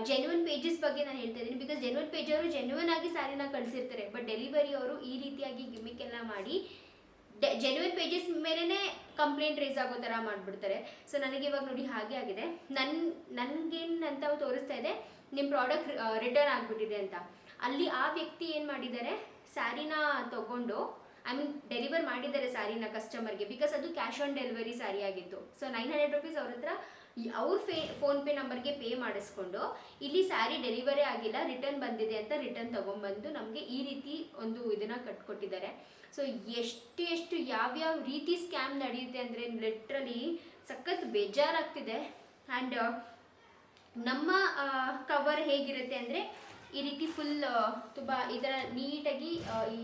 ಜೆನ್ಯೂನ್ ಪೇಜಸ್ ಬಗ್ಗೆ ನಾನು ಹೇಳ್ತಾ ಇದ್ದೀನಿ. ಬಿಕಾಸ್ ಜೆನ್ಯೂನ್ ಪೇಜ್ ಅವರು ಜೆನ್ಯೂನ್ ಆಗಿ ಸ್ಯಾರಿನ ಕಳಿಸಿರ್ತಾರೆ. ಬಟ್ ಡೆಲಿವರಿ ಅವರು ಈ ರೀತಿಯಾಗಿ ಗಿಮಿಕ್ ಎಲ್ಲ ಮಾಡಿ ಜೆನ್ಯೂನ್ ಪೇಜಸ್ ಮೇಲೇ ಕಂಪ್ಲೇಂಟ್ ರೇಸ್ ಆಗೋ ಥರ ಮಾಡಿಬಿಡ್ತಾರೆ. ಸೊ ನನಗೆ ಇವಾಗ ನೋಡಿ ಹಾಗೆ ಆಗಿದೆ. ನನ್ನ ನನಗೇನು ಅಂತ ತೋರಿಸ್ತಾ ಇದೆ. ನಿಮ್ಮ ಪ್ರಾಡಕ್ಟ್ ರಿಟರ್ನ್ ಆಗಿಬಿಟ್ಟಿದೆ ಅಂತ. ಅಲ್ಲಿ ಆ ವ್ಯಕ್ತಿ ಏನು ಮಾಡಿದ್ದಾರೆ? ಸ್ಯಾರಿನ ತಗೊಂಡು ಐ ಮೀನ್ ಡೆಲಿವರ್ ಮಾಡಿದ್ದಾರೆ ಸ್ಯಾರಿನ ಕಸ್ಟಮರ್ಗೆ ಬಿಕಾಸ್ ಅದು ಕ್ಯಾಶ್ ಆನ್ ಡೆಲಿವರಿ ಸ್ಯಾರಿ ಆಗಿತ್ತು. ಸೊ ನೈನ್ ಹಂಡ್ರೆಡ್ ರುಪೀಸ್ ಅವ್ರ ಹತ್ರ ಅವ್ರ ಫೇ ಫೋನ್ಪೇ ನಂಬರ್ಗೆ ಪೇ ಮಾಡಿಸ್ಕೊಂಡು ಇಲ್ಲಿ ಸ್ಯಾರಿ ಡೆಲಿವರಿ ಆಗಿಲ್ಲ, ರಿಟರ್ನ್ ಬಂದಿದೆ ಅಂತ ರಿಟರ್ನ್ ತೊಗೊಂಬಂದು ನಮಗೆ ಈ ರೀತಿ ಒಂದು ಇದನ್ನು ಕಟ್ಕೊಟ್ಟಿದ್ದಾರೆ. ಸೊ ಎಷ್ಟು ಎಷ್ಟು ಯಾವ್ಯಾವ ರೀತಿ ಸ್ಕ್ಯಾಮ್ ನಡೆಯುತ್ತೆ ಅಂದರೆ ಲಿಟ್ರಲಿ ಸಖತ್ ಬೇಜಾರಾಗ್ತಿದೆ. ಆ್ಯಂಡ್ ನಮ್ಮ ಕವರ್ ಹೇಗಿರುತ್ತೆ ಅಂದರೆ ಈ ರೀತಿ ಫುಲ್ ತುಂಬ ಇದರ ನೀಟಾಗಿ ಈ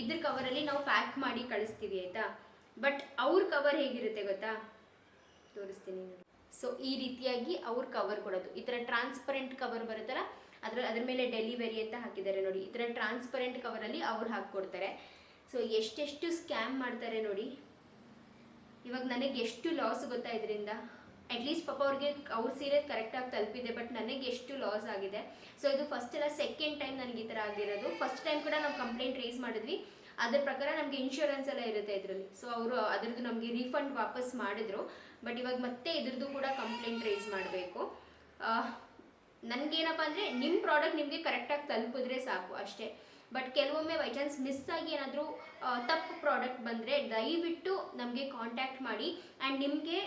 ಇದ್ರ ಕವರಲ್ಲಿ ನಾವು ಪ್ಯಾಕ್ ಮಾಡಿ ಕಳಿಸ್ತೀವಿ ಆಯಿತಾ? ಬಟ್ ಅವ್ರ ಕವರ್ ಹೇಗಿರುತ್ತೆ ಗೊತ್ತಾ? ತೋರಿಸ್ತೀನಿ ಸೊ ಈ ರೀತಿಯಾಗಿ ಅವ್ರು ಕವರ್ ಕೊಡೋದು. ಈ ಥರ ಟ್ರಾನ್ಸ್ಪರೆಂಟ್ ಕವರ್ ಬರುತ್ತಲ್ಲ, ಅದ್ರ ಅದ್ರ ಮೇಲೆ ಡೆಲಿವರಿ ಅಂತ ಹಾಕಿದ್ದಾರೆ ನೋಡಿ. ಈ ಥರ ಟ್ರಾನ್ಸ್ಪರೆಂಟ್ ಕವರಲ್ಲಿ ಅವ್ರು ಹಾಕ್ಕೊಡ್ತಾರೆ. ಸೊ ಎಷ್ಟೆಷ್ಟು ಸ್ಕ್ಯಾಮ್ ಮಾಡ್ತಾರೆ ನೋಡಿ. ಇವಾಗ ನನಗೆ ಎಷ್ಟು ಲಾಸ್ ಗೊತ್ತಾ ಇದರಿಂದ ಅಟ್ಲೀಸ್ಟ್ ಪಾಪ ಅವ್ರಿಗೆ ಅವ್ರ ಸೀರೆ ಕರೆಕ್ಟಾಗಿ ತಲುಪಿದೆ ಬಟ್ ನನಗೆ ಎಷ್ಟು ಲಾಸ್ ಆಗಿದೆ. ಸೊ ಇದು ಫಸ್ಟ್ ಎಲ್ಲ ಸೆಕೆಂಡ್ ಟೈಮ್ ನನಗೆ ಈ ಥರ ಆಗಿರೋದು. ಫಸ್ಟ್ ಟೈಮ್ ಕೂಡ ನಾವು ಕಂಪ್ಲೇಂಟ್ ರೇಸ್ ಮಾಡಿದ್ವಿ. ಅದ್ರ ಪ್ರಕಾರ ನಮಗೆ ಇನ್ಶೂರೆನ್ಸ್ ಎಲ್ಲ ಇರುತ್ತೆ ಇದರಲ್ಲಿ. ಸೊ ಅವರು ಅದರದ್ದು ನಮಗೆ ರೀಫಂಡ್ ವಾಪಸ್ ಮಾಡಿದ್ರು. ಬಟ್ ಇವಾಗ ಮತ್ತೆ ಇದ್ರದ್ದು ಕೂಡ ಕಂಪ್ಲೇಂಟ್ ರೈಸ್ ಮಾಡಬೇಕು. ನನಗೇನಪ್ಪ ಅಂದರೆ ನಿಮ್ಮ ಪ್ರಾಡಕ್ಟ್ ನಿಮಗೆ ಕರೆಕ್ಟಾಗಿ ತಲುಪಿದ್ರೆ ಸಾಕು ಅಷ್ಟೇ. ಬಟ್ ಕೆಲವೊಮ್ಮೆ ಬೈ ಚಾನ್ಸ್ ಮಿಸ್ ಆಗಿ ಏನಾದರೂ ತಪ್ಪು ಪ್ರಾಡಕ್ಟ್ ಬಂದರೆ ದಯವಿಟ್ಟು ನಮಗೆ ಕಾಂಟ್ಯಾಕ್ಟ್ ಮಾಡಿ. ಆ್ಯಂಡ್ ನಿಮಗೆ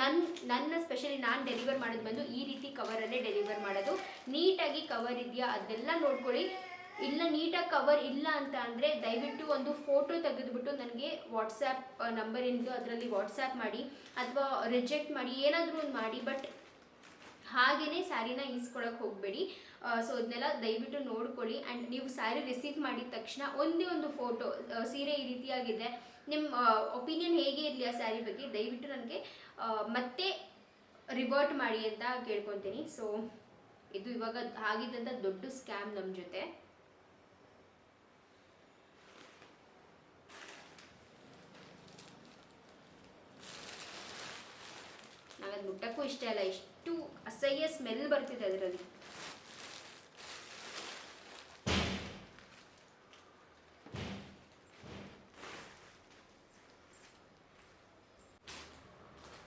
ನನ್ನ ನನ್ನ ಸ್ಪೆಷಲಿ ನಾನು ಡೆಲಿವರ್ ಮಾಡೋದು ಬಂದು ಈ ರೀತಿ ಕವರಲ್ಲೇ ಡೆಲಿವರ್ ಮಾಡೋದು. ನೀಟಾಗಿ ಕವರ್ ಇದೆಯಾ ಅದೆಲ್ಲ ನೋಡ್ಕೊಳ್ಳಿ. ಇಲ್ಲ, ನೀಟಾಗಿ ಕವರ್ ಇಲ್ಲ ಅಂತ ಅಂದರೆ ದಯವಿಟ್ಟು ಒಂದು ಫೋಟೋ ತೆಗೆದುಬಿಟ್ಟು ನನಗೆ ವಾಟ್ಸ್ಯಾಪ್ ನಂಬರ್ ಏನಿದೆ ಅದರಲ್ಲಿ ವಾಟ್ಸ್ಯಾಪ್ ಮಾಡಿ ಅಥವಾ ರಿಜೆಕ್ಟ್ ಮಾಡಿ, ಏನಾದರೂ ಒಂದು ಮಾಡಿ ಬಟ್ ಹಾಗೇ ಸ್ಯಾರಿನ ಈಸ್ಕೊಳಕ್ಕೆ ಹೋಗಬೇಡಿ. ಸೊ ಅದನ್ನೆಲ್ಲ ದಯವಿಟ್ಟು ನೋಡ್ಕೊಳ್ಳಿ. ಆ್ಯಂಡ್ ನೀವು ಸ್ಯಾರಿ ರಿಸೀವ್ ಮಾಡಿದ ತಕ್ಷಣ ಒಂದೇ ಒಂದು ಫೋಟೋ ಸೀರೆ ಈ ರೀತಿಯಾಗಿದೆ. ನಿಮ್ಮ ಒಪಿನಿಯನ್ ಹೇಗೆ ಇರಲಿ ಆ ಸ್ಯಾರಿ ಬಗ್ಗೆ ದಯವಿಟ್ಟು ನನಗೆ ಮತ್ತೆ ರಿವರ್ಟ್ ಮಾಡಿ ಅಂತ ಕೇಳ್ಕೊತೀನಿ. ಸೊ ಇದು ಇವಾಗ ಆಗಿದ್ದಂಥ ದೊಡ್ಡ ಸ್ಕ್ಯಾಮ್ ನಮ್ಮ ಜೊತೆ. ನನಗೆ ಮುಟ್ಟಕ್ಕೂ ಇಷ್ಟ ಇಲ್ಲ ಎಷ್ಟು ಅಸಹ್ಯ ಸ್ಮೆಲ್ ಬರ್ತಿದೆ ಅದರಲ್ಲಿ.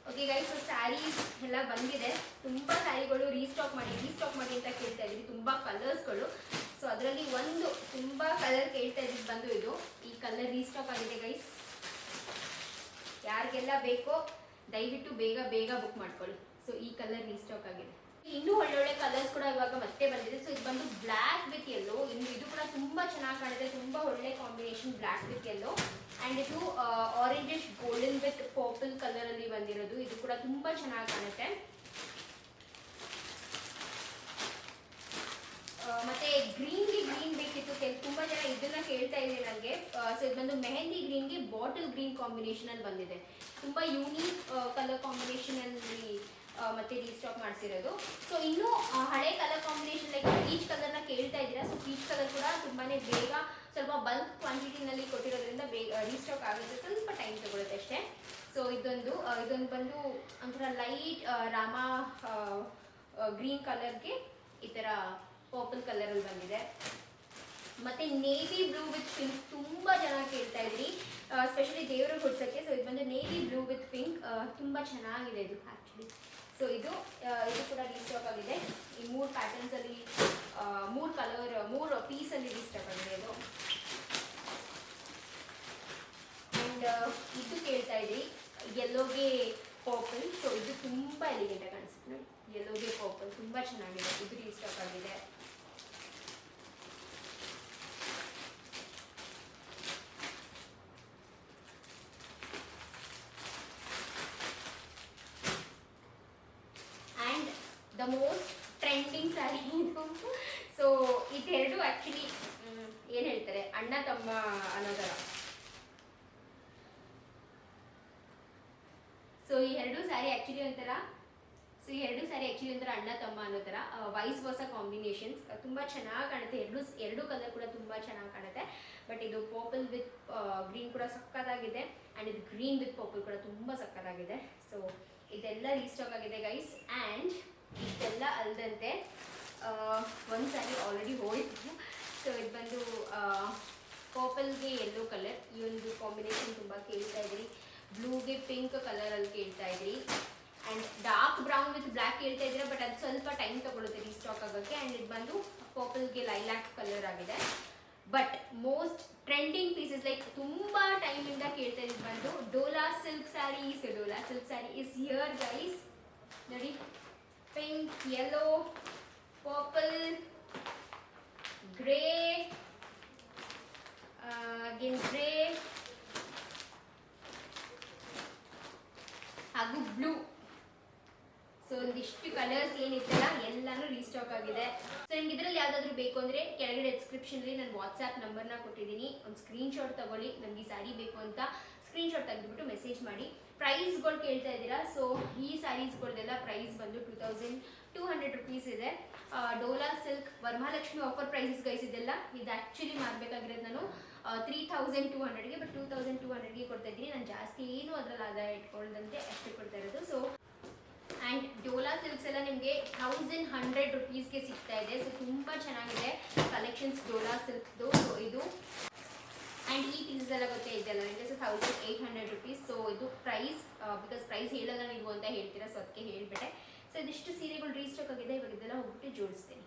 ಓಕೆ ಗೈಸ್ ಸ್ಯಾರೀಸ್ ಎಲ್ಲ ಬಂದಿದೆ. ತುಂಬ ಸ್ಯಾರಿಗಳು ರೀಸ್ಟಾಕ್ ಮಾಡಿ ರೀಸ್ಟಾಕ್ ಮಾಡಿ ಅಂತ ಕೇಳ್ತಾ ತುಂಬಾ ತುಂಬ ಕಲರ್ಸ್ಗಳು ಸೊ ಅದರಲ್ಲಿ ಒಂದು ತುಂಬ ಕಲರ್ ಕೇಳ್ತಾ ಇದ್ದಿದ್ದು ಬಂದು ಇದು. ಈ ಕಲರ್ ರೀಸ್ಟಾಕ್ ಆಗಿದೆ ಗೈಸ್ ಯಾರಿಗೆಲ್ಲ ಬೇಕೋ ದಯವಿಟ್ಟು ಬೇಗ ಬೇಗ ಬುಕ್ ಮಾಡ್ಕೊಳ್ಳಿ. ಸೊ ಈ ಕಲರ್ ರೀಸ್ಟಾಕ್ ಆಗಿದೆ. ಇನ್ನೂ ಒಳ್ಳೊಳ್ಳೆ ಕಲರ್ಸ್ ಕೂಡ ಇವಾಗ ಮತ್ತೆ ಬಂದಿದೆ. ಸೊ ಇದು ಬಂದು ಬ್ಲ್ಯಾಕ್ ವಿತ್ ಎಲ್ಲೋ ಇನ್ನು ಇದು ಕೂಡ ತುಂಬಾ ಚೆನ್ನಾಗಿ ಕಾಣಿದೆ ತುಂಬಾ ಒಳ್ಳೆ combination black with yellow and ಇದು orangish golden with purple colour ಅಲ್ಲಿ ಬಂದಿರೋದು. ಇದು ಕೂಡ ತುಂಬಾ ಚೆನ್ನಾಗಿ ಕಾಣುತ್ತೆ. ಮತ್ತೆ ಗ್ರೀನ್ಗೆ ಗ್ರೀನ್ ಬೇಕಿತ್ತು ಕೆಲ ಇದ್ರಿ ನನಗೆ. ಸೊ ಇದು ಬಂದು ಮೆಹಂದಿ ಗ್ರೀನ್ಗೆ ಬಾಟಲ್ ಗ್ರೀನ್ ಕಾಂಬಿನೇಷನ್ ಅಲ್ಲಿ ಬಂದಿದೆ. ತುಂಬಾ ಯೂನಿಕ್ ಕಲರ್ ಕಾಂಬಿನೇಷನ್ ಆ, ಮತ್ತೆ ರೀಸ್ಟಾಕ್ ಮಾಡಿಸಿರೋದು. ಸೊ ಇನ್ನು ಹಳೆ ಕಲರ್ ಕಾಂಬಿನೇಷನ್ ಲೈಕ್ ಪೀಚ್ನ ಕೇಳ್ತಾ ಇದ್ದೀರಾ? ಸೊ ಪೀಚ್ ಕಲರ್ ಕೂಡ ತುಂಬಾನೇ ಬೇಗ ಸ್ವಲ್ಪ ಬಲ್ಕ್ ಕ್ವಾಂಟಿಟಿನಲ್ಲಿ ಕೊಟ್ಟಿರೋದ್ರಿಂದ ಬೇಗ ರೀಸ್ಟಾಕ್ ಆಗುತ್ತೆ. ಸ್ವಲ್ಪ ಟೈಮ್ ತಗೊಳುತ್ತೆ ಅಷ್ಟೇ. ಸೊ ಇದೊಂದು ಇದೊಂದು ಬಂದು ಒಂಥರ ಲೈಟ್ ರಾಮ ಗ್ರೀನ್ ಕಲರ್ಗೆ ಈ ಥರ ಪರ್ಪಲ್ ಕಲರಲ್ಲಿ ಬಂದಿದೆ. ಮತ್ತೆ ನೇವಿ ಬ್ಲೂ ವಿತ್ ಪಿಂಕ್ ತುಂಬಾ ಜನ ಕೇಳ್ತಾ ಇದ್ರಿ. ಸ್ಪೆಷಲಿ ದೇವರು ಕೊಡ್ಸಕ್ಕೆ ಸೊ ಇದು ಬಂದು ನೇವಿ ಬ್ಲೂ ವಿತ್ ಪಿಂಕ್ ತುಂಬಾ ಚೆನ್ನಾಗಿದೆ ಇದು ಆಕ್ಚುಲಿ ಸೊ ಇದು ಇದು ಕೂಡ ರೀಸ್ಟಾಕ್ ಆಗಿದೆ. ಈ ಮೂರು ಪ್ಯಾಟರ್ನ್ಸ್ ಅಲ್ಲಿ ಮೂರು ಕಲರ್ ಮೂರು ಪೀಸ್ ಅಲ್ಲಿ ರೀಸ್ಟಾಕ್ ಆಗಿದೆ ಇದು. ಅಂಡ್ ಇದು ಕೇಳ್ತಾ ಇದ್ರಿ ಎಲ್ಲೋಗೆ ಪರ್ಪಲ್ ಸೊ ಇದು ತುಂಬಾ ಎಲಿಗೆಂಟ್ ಕಾಣಿಸುತ್ತೆ. ಎಲ್ಲೋಗೆ ಪರ್ಪಲ್ ತುಂಬಾ ಚೆನ್ನಾಗಿದೆ. ಇದು ರೀಸ್ಟಾಕ್ ಆಗಿದೆ and the most trending sari ಇದು ಸೊ ಇದೆರಡು ಆ್ಯಕ್ಚುಲಿ ಏನು ಹೇಳ್ತಾರೆ ಅಣ್ಣ ತಮ್ಮ ಅನ್ನೋ ಥರ ಸೊ ಈ ಎರಡು ಸ್ಯಾರಿ ಆ್ಯಕ್ಚುಲಿ ಒಂಥರ ಸೊ ಎರಡು ಸ್ಯಾರಿ ಆ್ಯಕ್ಚುಲಿ ಒಂಥರ ಅಣ್ಣ ತಮ್ಮ ಅನ್ನೋ ಥರ ವೈಸ್ ಹೊಸ ಕಾಂಬಿನೇಷನ್ಸ್ ತುಂಬ ಚೆನ್ನಾಗಿ ಕಾಣುತ್ತೆ. ಎರಡು ಎರಡು ಕಲರ್ ಕೂಡ ತುಂಬ ಚೆನ್ನಾಗಿ ಕಾಣುತ್ತೆ. ಬಟ್ ಇದು ಪರ್ಪಲ್ ವಿತ್ ಗ್ರೀನ್ ಕೂಡ ಸಕ್ಕತ್ತಾಗಿದೆ. ಆ್ಯಂಡ್ ಇದು ಗ್ರೀನ್ ವಿತ್ ಪರ್ಪಲ್ ಕೂಡ ತುಂಬ ಸಕ್ಕತ್ತಾಗಿದೆ. ಸೊ ಇದೆಲ್ಲ ರೀಸ್ಟಾಕ್ ಆಗಿದೆ ಗೈಸ್ ಆ್ಯಂಡ್ ಇದೆಲ್ಲ ಅಲ್ಲದಂತೆ ಒಂದು ಸ್ಯಾರಿ ಆಲ್ರೆಡಿ ಹೋಯಿತು. ಸೊ ಇದು ಬಂದು ಪರ್ಪಲ್ಗೆ ಯೆಲ್ಲೋ ಕಲರ್ ಈ ಒಂದು ಕಾಂಬಿನೇಷನ್ ತುಂಬ ಕೇಳ್ತಾ ಇದ್ರಿ. ಬ್ಲೂಗೆ ಪಿಂಕ್ ಕಲರಲ್ಲಿ ಕೇಳ್ತಾ ಇದ್ರಿ. And dark brown with black ಕೇಳ್ತಾ ಇದ್ದೀರಾ ಬಟ್ ಅದು ಸ್ವಲ್ಪ ಟೈಮ್ ತಗೊಳುತ್ತೆ ರೀಸ್ಟಾಕ್ ಆಗೋಕ್ಕೆ. ಆ್ಯಂಡ್ ಇದು ಬಂದು ಪರ್ಪಲ್ಗೆ ಲೈಲ್ಯಾಕ್ ಕಲರ್ ಆಗಿದೆ. But most trending pieces like ತುಂಬ ಟೈಮಿಂದ ಕೇಳ್ತಾ ಇದ್ದು ಬಂದು Dola silk saris Dola silk sari is here guys ನೋಡಿ pink yellow purple grey again grey ಹಾಗೂ ಬ್ಲೂ. ಸೊ ಒಂದಿಷ್ಟು ಕಲರ್ಸ್ ಏನಿತ್ತಲ್ಲ, ಎಲ್ಲಾನು ರೀಸ್ಟಾಕ್ ಆಗಿದೆ. ಸೊ ನಿಮ್ಗೆ ಇದರಲ್ಲಿ ಯಾವ್ದಾದ್ರು ಬೇಕು ಅಂದ್ರೆ ಕೆಳಗಡೆ ಡಿಸ್ಕ್ರಿಪ್ಷನ್ ಅಲ್ಲಿ ನಾನು ವಾಟ್ಸ್ಆ್ಯಪ್ ನಂಬರ್ನ ಕೊಟ್ಟಿದ್ದೀನಿ. ಒಂದು ಸ್ಕ್ರೀನ್ ಶಾಟ್ ತಗೊಳ್ಳಿ, ನಮ್ಗೆ ಈ ಸ್ಯಾರಿ ಬೇಕು ಅಂತ. ಸ್ಕ್ರೀನ್ ಶಾಟ್ ತೆಗೆದುಬಿಟ್ಟು ಮೆಸೇಜ್ ಮಾಡಿ. ಪ್ರೈಸ್ಗಳು ಕೇಳ್ತಾ ಇದ್ದೀರಾ? ಸೊ ಈ ಸ್ಯಾರಿ ಸ್ಯಾರೀಸ್ಗಳ್ದೆಲ್ಲ ಪ್ರೈಸ್ ಬಂದು two thousand two hundred rupees ಇದೆ. Dola silk Varamahalakshmi offer prices guys ಇದೆಲ್ಲ. ಇದು ಆ್ಯಕ್ಚುಲಿ ಮಾಡಬೇಕಾಗಿರೋದು ನಾನು. ತ್ರೀ ತೌಸಂಡ್ ಟೂ ಹಂಡ್ರೆಡ್ಗೆ ಬಟ್ ಟೂ ತೌಸಂಡ್ ಟೂ ಹಂಡ್ರೆಡ್ಗೆ ಕೊಡ್ತಾ ಇದ್ದೀನಿ ನಾನು ಜಾಸ್ತಿ ಏನು ಅದರಲ್ಲಿ ಆದಾಯ ಇಟ್ಕೊಳ್ಳದಂತೆ ಅಷ್ಟು ಕೊಡ್ತಾ ಇರೋದು. ಸೊ ಆ್ಯಂಡ್ ಡೋಲಾ ಸಿಲ್ಕ್ಸ್ ಎಲ್ಲ ನಿಮಗೆ ಥೌಸಂಡ್ ಹಂಡ್ರೆಡ್ ರುಪೀಸ್ಗೆ ಸಿಗ್ತಾ ಇದೆ. ಸೊ ತುಂಬ ಚೆನ್ನಾಗಿದೆ ಕಲೆಕ್ಷನ್ಸ್ ಡೋಲಾ ಸಿಲ್ಕ್ದು ಸೊ ಇದು ಆ್ಯಂಡ್ ಈ ಪೀಸಸ್ ಎಲ್ಲ ಗೊತ್ತೇ ಇದೆಯಲ್ಲ ನಿಮಗೆ? So thousand eight hundred rupees so ಇದು ಪ್ರೈಸ್ ಬಿಕಾಸ್ ಪ್ರೈಸ್ ಹೇಳಲ್ಲ ನೀವು ಅಂತ ಹೇಳ್ತೀರಾ? ಸೊ ಅದಕ್ಕೆ ಹೇಳಿಬಿಟ್ಟೆ. ಸೊ ಇದಿಷ್ಟು ಸೀರೆಗಳು ರೀಸ್ಟಾಕ್ ಆಗಿದೆ. ಇವಾಗ ಇದೆಲ್ಲ ಹೋಗ್ಬಿಟ್ಟು ಜೋಡಿಸ್ತೀನಿ.